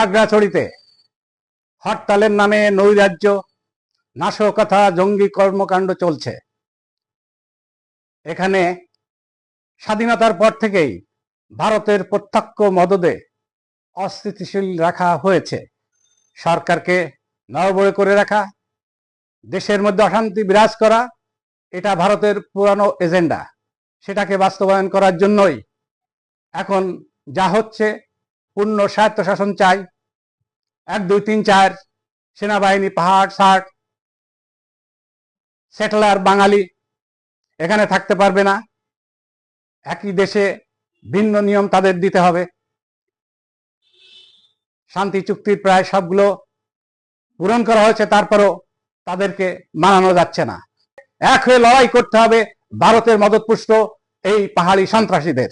খাগড়াছড়িতে হরতালের নামে নৈরাজ্য নাশকতা জঙ্গি কর্মকাণ্ড চলছে। এখানে স্বাধীনতার পর থেকেই ভারতের প্রত্যক্ষ মদদে অস্থিতিশীল রাখা হয়েছে। সরকারকে নড়বড়ে করে রাখা, দেশের মধ্যে অশান্তি বিরাজ করা, এটা ভারতের পুরানো এজেন্ডা। সেটাকে বাস্তবায়ন করার জন্যই এখন যা হচ্ছে, পূর্ণ স্বায়ত্তশাসন চাই। এক, দুই, তিন, চার, সেনাবাহিনী, পাহাড়, ষাট সেটেলার বাঙালি, এখানে থাকতে পারবে না। একই দেশে ভিন্ন নিয়ম তাদের দিতে হবে। শান্তি চুক্তির প্রায় সবগুলো পূরণ করা হয়েছে, তারপরও তাদেরকে মানানো যাচ্ছে না। এক হয়ে লড়াই করতে হবে ভারতের মদতপুষ্ট এই পাহাড়ি সন্ত্রাসীদের।